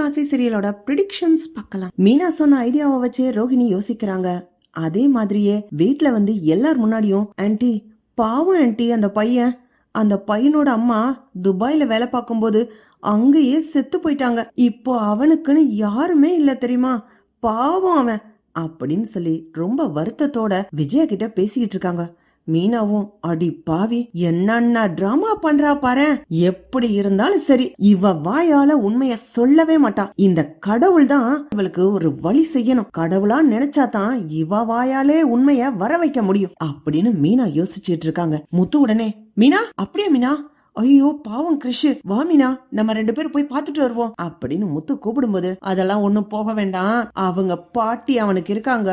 ஆசை சீரியலோட ப்ரிடிக்ஷன்ஸ் பார்க்கலாம். மீனா சொன்ன ஐடியாவை வச்சு ரோஹிணி யோசிக்கிறாங்க. அதே மாதிரியே வீட்ல வந்து எல்லார் முன்னாடியும் ஆன்டி பாவம் ஆன்டி அந்த பையன். அந்த பையனோட அம்மா துபாயில வேலை பார்க்கும்போது அங்கேயே செத்து போயிட்டாங்க. இப்போ அவனுக்குன்னு யாருமே இல்ல தெரியுமா? பாவம் அவன். அப்படின்னு சொல்லி ரொம்ப வருத்தத்தோட விஜயா கிட்ட பேசிக்கிட்டு இருக்காங்க. மீனாவும் அடி பாவி என்னென்ன டிராமா பண்றா பாரு. எப்படி இருந்தாலும் சரி இவ வாயால உண்மைய சொல்லவே மாட்டா. இந்த கடவுள் தான் இவளுக்கு ஒரு வழி செய்யணும். கடவுளா நினைச்சாதான் இவ வாயாலே உண்மைய வர வைக்க முடியும். அப்படின்னு மீனா யோசிச்சிட்டு இருக்காங்க. முத்து உடனே மீனா அப்படியே மீனா? ஐயோ பாவம் கிறிஷ் வா மீனா நம்ம ரெண்டு பேரும் போய் பாத்துட்டு வருவோம். அப்படின்னு முத்து கூப்பிடும்போது அதெல்லாம் ஒண்ணும் போக வேண்டாம். அவங்க பாட்டி அவனுக்கு இருக்காங்க.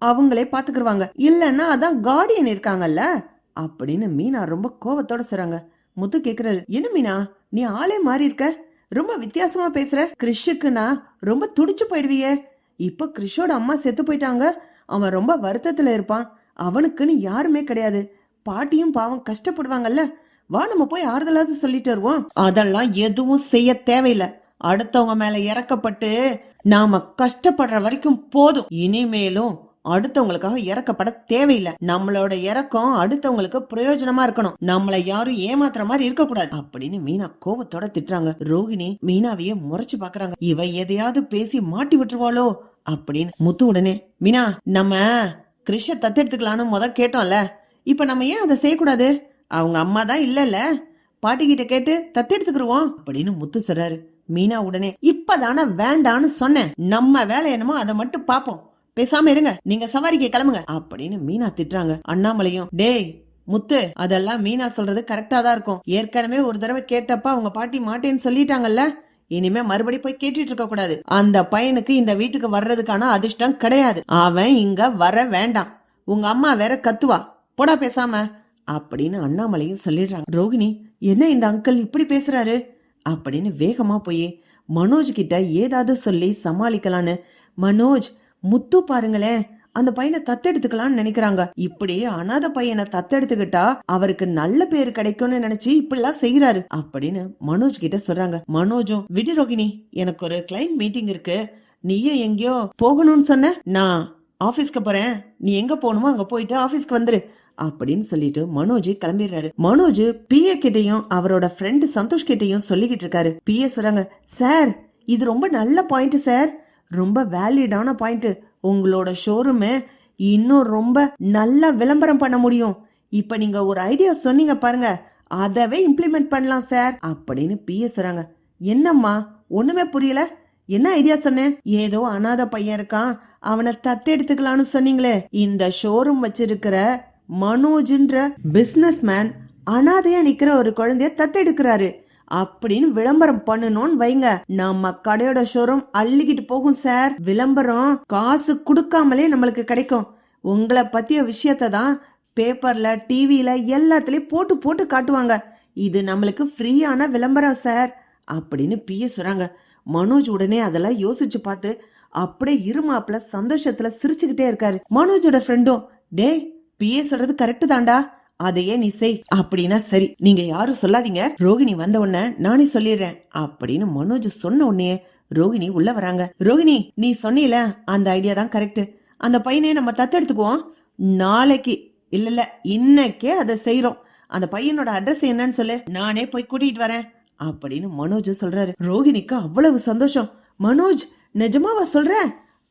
அவங்களே பாத்துக்கிருவாங்க. இல்லைன்னா அதான் கார்டியன் இருக்காங்கல்ல? அப்படின்னு மீனா ரொம்ப கோவத்தோட சொல்றாங்க. முத்து கேக்குறாரு என்ன மீனா? நீ ஆளே மாறி இருக்க? ரொம்ப வித்தியாசமா பேசுற. கிறிஷுக்குன்னா ரொம்ப துடிச்சு போயிடுவியே. இப்ப கிறிஷோட அம்மா செத்து போயிட்டாங்க. அவன் ரொம்ப வருத்தத்துல இருப்பான். அவனுக்குன்னு யாருமே கிடையாது. பாட்டியும் பாவம் கஷ்டப்படுவாங்கல்ல? வா நம்ம போய் ஆறுதலாவது சொல்லிட்டு வருவோம். அதெல்லாம் எதுவும் செய்ய தேவையில்லை. அடுத்தவங்க மேல இறக்கப்பட்டு நாம கஷ்டப்படுற வரைக்கும் போதும். இனிமேலும் அடுத்தவங்களுக்காக இறக்கப்பட தேவையில்லை. நம்மளோட இறக்கம் அடுத்தவங்களுக்கு பிரயோஜனமா இருக்கணும். நம்மளை யாரும் ஏமாத்துற மாதிரி இருக்கக்கூடாது. அப்படின்னு மீனா கோவத்தோட திட்டுறாங்க. ரோகிணி மீனாவையே முறைச்சு பாக்குறாங்க. இவ எதையாவது பேசி மாட்டி விட்டுருவாளோ அப்படின்னு முத்து உடனே மீனா நம்ம கிருஷ தத்தெடுத்துக்கலான்னு முத கேட்டோம்ல. இப்ப நம்ம ஏன் அதை செய்யக்கூடாது? அவங்க அம்மா தான் இல்லல்ல. பாட்டி கிட்ட கேட்டு தத்தெடுத்துக்கிருவோம் அப்படின்னு முத்து சொல்றாரு. மீனா உடனே இப்பதானே வேண்டான்னு சொன்னேன். நம்ம வேலை என்னமோ அதை மட்டும் பாப்போம். பேசாம இருங்க. நீங்க சவாரிக்கு கிளம்புங்க. அப்படின்னு மீனா திட்டுறாங்க. அண்ணாமலையும் டேய் முத்து அதெல்லாம் மீனா சொல்றது கரெக்டா தான் இருக்கும். ஏற்கனவே ஒரு தடவை கேட்டப்ப அவங்க பாட்டி மாட்டேன்னு சொல்லிட்டாங்கல்ல. இனிமே மறுபடி போய் கேட்டுட்டு இருக்க கூடாது. அந்த பையனுக்கு இந்த வீட்டுக்கு வர்றதுக்கான அதிர்ஷ்டம் கிடையாது. அவன் இங்க வர வேண்டாம். உங்க அம்மா வேற கத்துவா. போடா பேசாம. அப்படின்னு அண்ணாமலையும் சொல்லிடுறாங்க. ரோகிணி என்ன இந்த அங்கிள் இப்படி பேசுறாரு? அப்படின்னு வேகமா போய் மனோஜ் கிட்ட ஏதாவது சொல்லி சமாளிக்கலான்னு. மனோஜ் முத்து பாருங்களேன் அந்த பையனை தத்தெடுத்துக்கலாம்னு நினைக்கிறாங்க. இப்படி அனாதை பையனை தத்தெடுத்துக்கிட்டா அவருக்கு நல்ல பேர் கிடைக்கும்னு நினைச்சு இப்படிலாம் செய்யறாரு அப்படின்னு மனோஜ் கிட்ட சொல்றாங்க. மனோஜும் விடு ரோகிணி எனக்கு ஒரு கிளைண்ட் மீட்டிங் இருக்கு. நீயும் எங்கேயோ போகணும்னு சொன்ன நான் ஆபீஸ்க்கு போறேன். நீ எங்க போகணுமோ அங்க போயிட்டு ஆபீஸ்க்கு வந்துரு. அப்படின்னு சொல்லிட்டு மனோஜ் கிளம்பிடுறாரு. மனோஜ் பிஏ கிட்டையும் அவரோட ஃப்ரெண்டு சந்தோஷ் கிட்டையும் சொல்லிக்கிட்டு இருக்காரு. பிஏ சொல்றாங்க சார் இது ரொம்ப நல்ல பாயிண்ட் சார். ரொம்ப வேலிடான பாயிண்ட் உங்களோட ஷோரூமு இன்னும் ரொம்ப நல்லா விளம்பரம் பண்ண முடியும். இப்ப நீங்க ஒரு ஐடியா சொன்னீங்க பாருங்க. அதவே இம்ப்ளிமெண்ட் பண்ணலாம் சார் அப்படின்னு பிஏ சொல்றாங்க. என்னம்மா? ஒண்ணுமே புரியல. என்ன ஐடியா சொன்னேன் ஏதோ அனாதை பையன் இருக்கான். அவனை தத்தெடுத்துக்கலாம்னு சொன்னீங்களே. இந்த ஷோரூம் வச்சிருக்கிற மனோஜ்ன்ற பிசினஸ் மேன் அனாதையா நிக்கிற ஒரு குழந்தைய தத்தெடுக்கிறாரு அப்படின்னு விளம்பரம் பண்ணணும்னு வைங்க. நம்ம கடையோட ஷோரூம் அள்ளிக்கிட்டு போகும் சார் விளம்பரம் காசு கொடுக்காமலே நம்மளுக்கு கிடைக்கும். உங்களை பத்திய விஷயத்த தான் பேப்பர்ல டிவியில எல்லாத்துலயும் போட்டு போட்டு காட்டுவாங்க. இது நம்மளுக்கு ஃப்ரீயான விளம்பரம் சார் அப்படின்னு பிய சொல்றாங்க. மனோஜ் உடனே அதெல்லாம் யோசிச்சு பார்த்து அப்படியே இருமாப்புல சந்தோஷத்துல சிரிச்சுக்கிட்டே இருக்காரு. மனோஜோட ஃப்ரெண்டும் டேய் பிஏ சொல்றது கரெக்டு தான்டா. அதையே நீ செய். அப்படின்னா சரி நீங்க யாரும் சொல்லாதீங்க. ரோகிணி வந்த உடனே நானே சொல்லிடுறேன். அப்படின்னு மனோஜ் சொன்ன உடனே ரோகிணி உள்ள வராங்க. ரோகிணி நீ சொன்னீல அந்த ஐடியா தான் கரெக்ட் அந்த பையனை நம்ம தத்தெடுத்துக்குவோம் நாளைக்கு இல்ல இல்ல இன்னைக்கே அதை செய்யறோம் அந்த பையனோட அட்ரஸ் என்னன்னு சொல்லு. நானே போய் கூட்டிட்டு வரேன். அப்படின்னு மனோஜ் சொல்றாரு. ரோகிணிக்கு அவ்வளவு சந்தோஷம். மனோஜ் நிஜமாவா சொல்ற?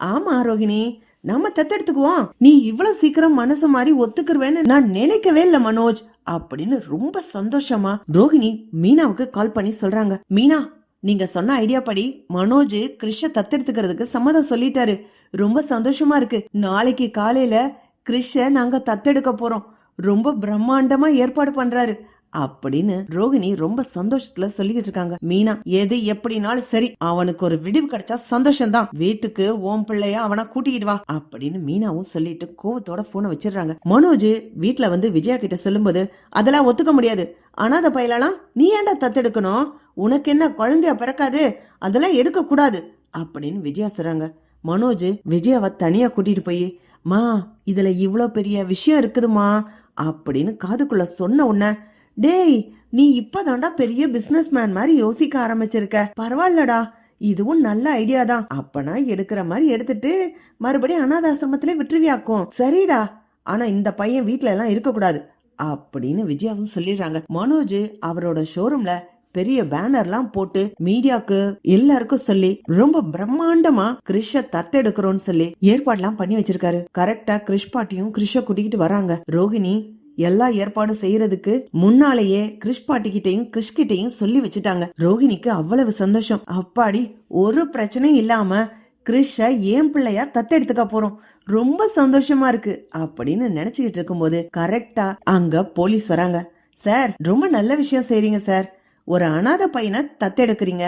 ஆமா ரோகிணி. நம்ம தத்தெடுத்துக்குவோம். நீ இவ்வளவு சீக்கிரம் மனசு மாதிரி ஒத்துக்குருவேன்னு நான் நினைக்கவே இல்ல மனோஜ். அப்படின்னு ரொம்ப சந்தோஷமா ரோஹிணி மீனாவுக்கு கால் பண்ணி சொல்றாங்க. மீனா நீங்க சொன்ன ஐடியா படி மனோஜ் கிருஷ தத்தெடுத்துக்கிறதுக்கு சம்மதம் சொல்லிட்டாரு. ரொம்ப சந்தோஷமா இருக்கு. நாளைக்கு காலையில கிருஷ நாங்க தத்தெடுக்க போறோம். ரொம்ப பிரம்மாண்டமா ஏற்பாடு பண்றாரு. அப்படின்னு ரோகிணி ரொம்ப சந்தோஷத்துல சொல்லிக்கிட்டு இருக்காங்க. மீனா எது எப்படினாலும் சரி அவனுக்கு ஒரு விடிவு கிடைச்சா சந்தோஷம்தான். வீட்டுக்கு ஓம் பிள்ளைய அவனா கூட்டிக்கிட்டு வா அப்படின்னு மீனாவும் சொல்லிட்டு கோவத்தோட போனை வச்சிடுறாங்க. மனோஜ் வீட்டுல வந்து விஜயா கிட்ட சொல்லும்போது அதெல்லாம் ஒத்துக்க முடியாது. அனாதை பயிலலாம் நீ ஏன்டா தத்தெடுக்கணும்? உனக்கு என்ன குழந்தையா பிறக்காது? அதெல்லாம் எடுக்க கூடாது. அப்படின்னு விஜயா சொல்றாங்க. மனோஜ் விஜயாவை தனியா கூட்டிட்டு போய் மா இதுல இவ்வளோ பெரிய விஷயம் இருக்குதுமா? அப்படின்னு காதுக்குள்ள சொன்ன உடனே டேய் நீ இப்பதான்டா பெரிய பிசினஸ் மேன் மாதிரி யோசிக்க ஆரம்பிச்சிருக்க. பரவாயில்லடா இதுவும் நல்ல ஐடியா தான். அப்பனா எடுக்கிற மாதிரி எடுத்துட்டு மறுபடியும் அனாதாசிரமத்திலே விட்டுருவியாக்கும். சரிடா ஆனா இந்த பையன் வீட்டுல எல்லாம் இருக்க கூடாது அப்படின்னு விஜயாவும் சொல்லிடுறாங்க. மனோஜ் அவரோட ஷோரூம்ல பெரிய பேனர்லாம் போட்டு மீடியாக்கு எல்லாருக்கும் சொல்லி ரொம்ப பிரம்மாண்டமா கிறிஷ தத்தெடுக்கிறோம்னு சொல்லி ஏற்பாடுலாம் பண்ணி வச்சிருக்காரு. கரெக்டா கிறிஷ் பாட்டியும் கிறிஷ கூட்டிகிட்டு வராங்க. ரோஹிணி எல்லா ஏற்பாடும் செய்யறதுக்கு முன்னாலேயே கிறிஷ் பாட்டிக்கிட்டையும் கிறிஷ் கிட்டையும் சொல்லி வச்சுட்டாங்க. ரோஹிணிக்கு அவ்வளவு சந்தோஷம். அப்பாடி ஒரு பிரச்சனையும் இல்லாம கிறிஷ ஏன் பிள்ளையா தத்தெடுத்துக்க போறோம்? ரொம்ப சந்தோஷமா இருக்கு. அப்படின்னு நினைச்சுக்கிட்டு இருக்கும்போது கரெக்டா அங்க போலீஸ் வராங்க. சார் ரொம்ப நல்ல விஷயம் செய்றீங்க சார். ஒரு அனாதை பையனை தத்தெடுக்கிறீங்க.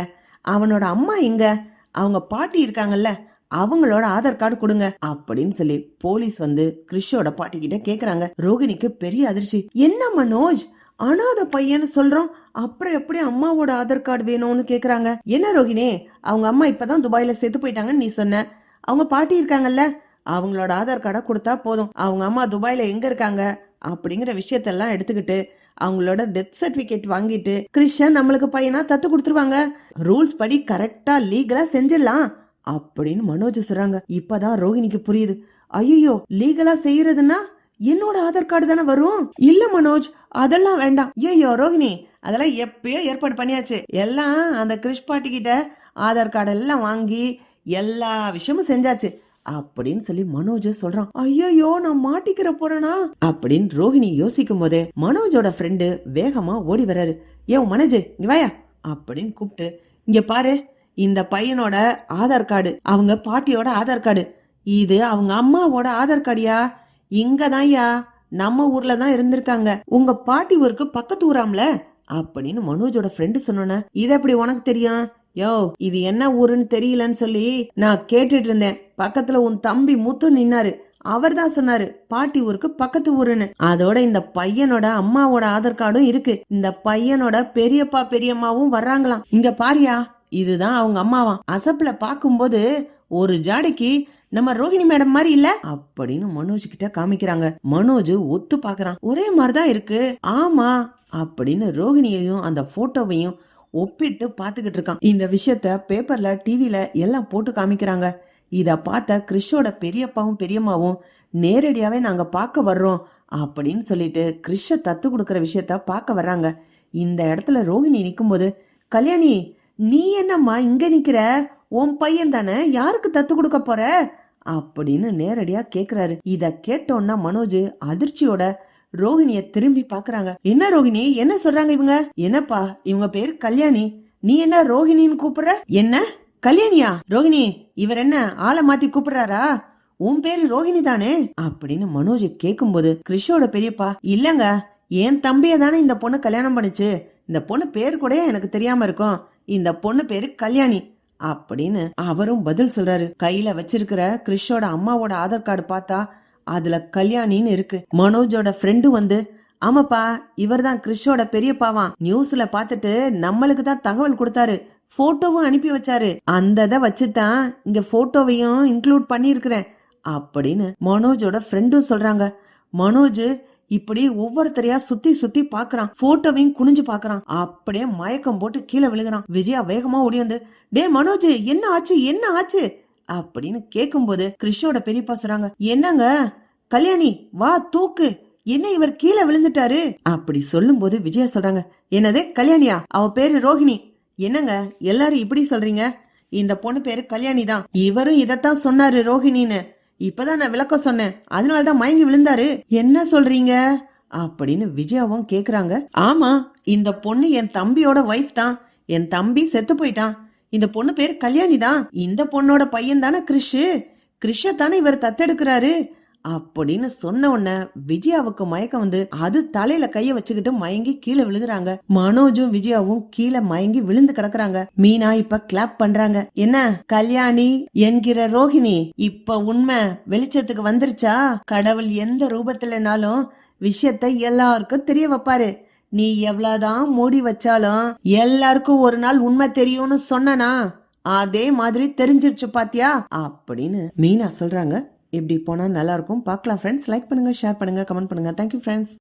அவனோட அம்மா எங்க? அவங்க பாட்டி இருக்காங்கல்ல. அவங்களோட ஆதார் கார்டு கொடுங்க அப்படின்னு சொல்லி போலீஸ் வந்து கிறிஷோட பாட்டி கிட்ட கேக்குறாங்க. ரோகிணிக்கு பெரிய அதிர்ச்சி. என்ன மனோஜ்? அனாதை பையன்னு சொல்றோம். அப்புறம் எப்படி அம்மாவோட ஆதார் கார்டு வேணும்னு கேக்குறாங்க? என்ன ரோகிணி? அவங்க அம்மா இப்பதான் துபாயில செத்து போயிட்டாங்கன்னு நீ சொன்ன. அவங்க பாட்டி இருக்காங்கல்ல? அவங்களோட ஆதார் கார்டை கொடுத்தா போதும். அவங்க அம்மா துபாயில எங்க இருக்காங்க? அப்படிங்கிற விஷயத்தெல்லாம் எடுத்துக்கிட்டு அவங்களோட டெத் சர்டிபிகேட் வாங்கிட்டு கிறிஷன் நம்மளுக்கு பையனா தத்து கொடுத்துருவாங்க. ரூல்ஸ் படி கரெக்டா லீகலா செஞ்சிடலாம். அப்படின்னு மனோஜ் சொல்றாங்க. இப்பதான் ரோஹிணிக்கு புரியுது. ஐயோ லீகலா செய்யறதுன்னா என்னோட ஆதார் கார்டு தானே வரும்? இல்ல மனோஜ் அதெல்லாம் வேண்டாம். ஐயோ ரோஹிணி அதெல்லாம் எப்பயோ ஏற்பாடு பண்ணியாச்சு. எல்லாம் அந்த கிறிஷ் பாட்டி கிட்ட ஆதார் கார்டு எல்லாம் வாங்கி எல்லா விஷயமும் செஞ்சாச்சு. அப்படின்னு சொல்லி மனோஜ் சொல்றான். ஐயோ நான் மாட்டிக்கிற போறேனா? அப்படின்னு ரோஹிணி யோசிக்கும் போதே மனோஜோட ஃப்ரெண்டு வேகமா ஓடி வர்றாரு. ஏன் மனோஜ் இங்க வாயா. அப்படின்னு கூப்பிட்டு இங்க பாரு இந்த பையனோட ஆதார் கார்டு அவங்க பாட்டியோட ஆதார் கார்டு. இது அவங்க அம்மாவோட ஆதார் கார்டியா? இங்கதான்யா. நம்ம ஊர்ல தான் இருந்திருக்காங்க. உங்க பாட்டி ஊருக்கு பக்கத்து ஊராம்ல? அப்படின்னு மனோஜோட ஃப்ரெண்டு சொன்னோன்ன இது எப்படி உனக்கு தெரியும்? யோ இது என்ன ஊருன்னு தெரியலன்னு சொல்லி நான் கேட்டுட்டு இருந்தேன். பக்கத்துல உன் தம்பி முத்து நின்னாரு. அவர் தான் சொன்னாரு பாட்டி ஊருக்கு பக்கத்து ஊருன்னு. அதோட இந்த பையனோட அம்மாவோட ஆதார் கார்டும் இருக்கு. இந்த பையனோட பெரியப்பா பெரியம்மாவும் வர்றாங்களாம். இங்க பாரியா. இதுதான் அவங்க அம்மாவாம். அசப்ல பாக்கும்போது ஒரு ஜாடைக்கு நம்ம ரோஹிணி மேடம் மாதிரி இல்ல? அப்படின்னு மனோஜ் கிட்ட காமிக்கிறாங்க. மனோஜ் ஒத்து பாக்குறான் ஒரே மாதிரிதான் இருக்கு. ஆமா அப்படின்னு ரோஹிணியையும் அந்த போட்டோவையும் ஒப்பிட்டு பாத்துக்கிட்டு இருக்கான். இந்த விஷயத்த பேப்பர்ல டிவில எல்லாம் போட்டு காமிக்கிறாங்க. இத பார்த்த கிறிஷோட பெரியப்பாவும் பெரியம்மாவும் நேரடியாவே நாங்க பார்க்க வர்றோம் அப்படின்னு சொல்லிட்டு கிறிஷ தத்து கொடுக்குற விஷயத்த பார்க்க வர்றாங்க. இந்த இடத்துல ரோஹிணி நிற்கும்போது கல்யாணி நீ என்னம்மா இங்க நிக்கிற? உன் பையன் தானே? யாருக்கு தத்து கொடுக்க போற? அப்படின்னு நேரடியா கேக்குறாரு. இத கேட்டோன்னா மனோஜ் அதிர்ச்சியோட ரோஹிணிய திரும்பி பாக்குறாங்க. என்ன ரோஹிணி? என்ன சொல்றாங்க இவங்க? என்னப்பா இவங்க பேர் கல்யாணி. நீ என்ன ரோஹிணின்னு கூப்பிடுற? என்ன? கல்யாணியா? ரோஹிணி இவர் என்ன ஆளை மாத்தி கூப்பிடுறாரா? உன் பேரு ரோஹிணி தானே? அப்படின்னு மனோஜ் கேக்கும்போது கிறிஷோட பெரியப்பா இல்லங்க. என் தம்பிய தானே இந்த பொண்ணு கல்யாணம் பண்ணுச்சு. இந்த பொண்ணு பேர் கூட எனக்கு தெரியாம இருக்கும். இந்த பொண்ணு பேரு கல்யாணி அப்படின்னு அவரும் பதில் சொல்றாரு. கையில வச்சிருக்கிற கிறிஷோட அம்மாவோட ஆதார் கார்டு பார்த்தா அதுல கல்யாணின்னு இருக்கு. மனோஜோட ஃப்ரெண்டு வந்து ஆமாப்பா இவர்தான் கிறிஷோட பெரியப்பாவா நியூஸ்ல பார்த்துட்டு நம்மளுக்கு தான் தகவல் கொடுத்தாரு. போட்டோவும் அனுப்பி வச்சாரு. அந்த இதை வச்சுதான் இங்க போட்டோவையும் இன்க்ளூட் பண்ணியிருக்கிறேன். அப்படின்னு மனோஜோட ஃப்ரெண்டும் சொல்றாங்க. மனோஜ் இப்படி ஒவ்வொருத்தரையா சுத்தி சுத்தி பாக்குறான். போட்டோவையும் குனிஞ்சு பாக்குறான். அப்படியே மயக்கம் போட்டு கீழே விழுகிறான். விஜயா வேகமா ஓடியாந்து டே மனோஜ் என்ன ஆச்சு? என்ன ஆச்சு? அப்படின்னு கேக்கும்போது கிருஷ்ணோட பெரியப்பா சொல்றாங்க என்னங்க? கல்யாணி வா தூக்கு. என்ன இவர் கீழே விழுந்துட்டாரு? அப்படி சொல்லும் போது விஜயா சொல்றாங்க என்னது? கல்யாணியா? அவ பேரு ரோஹிணி. என்னங்க? எல்லாரும் இப்படி சொல்றீங்க? இந்த பொண்ணு பேரு கல்யாணி தான் இவரும் இதத்தான் சொன்னாரு ரோஹிணின்னு. இப்பதான் நான் விளக்கம் சொன்னேன். அதனால தான் மயங்கி விழுந்தாரு. என்ன சொல்றீங்க? அப்படின்னு விஜயாவும் கேக்குறாங்க. ஆமா இந்த பொண்ணு என் தம்பியோட ஒய்ஃப் தான். என் தம்பி செத்து போயிட்டான். இந்த பொண்ணு பேர் கல்யாணி தான் இந்த பொண்ணோட பையன் தானே கிறிஷு கிறிஷ தானே இவர் தத்தெடுக்கிறாரு. அப்படின்னு சொன்ன உடனே விஜயாவுக்கு மயக்கம் வந்து அது தலையில கைய வச்சுக்கிட்டு மயங்கி கீழே விழுகுறாங்க. மனோஜும் விஜயாவும் கீழே மயங்கி விழுந்து கிடக்குறாங்க. மீனா இப்ப கிளாப் பண்றாங்க. என்ன கல்யாணி என்கிற ரோஹிணி இப்ப உண்மை வெளிச்சத்துக்கு வந்துருச்சா? கடவுள் எந்த ரூபத்துலனாலும் விஷயத்தை எல்லாருக்கும் தெரிய வைப்பாரு. நீ எவ்வளவுதான் மூடி வச்சாலும் எல்லாருக்கும் ஒரு நாள் உண்மை தெரியும்னு சொன்னனா? அதே மாதிரி தெரிஞ்சிருச்சு பாத்தியா? அப்படின்னு மீனா சொல்றாங்க. இப்படி போனால் நல்லாயிருக்கும். பார்க்கலாம் ஃப்ரெண்ட்ஸ் லைக் பண்ணுங்கள் ஷேர் பண்ணுங்கள் கமெண்ட் பண்ணுங்க. Thank you friends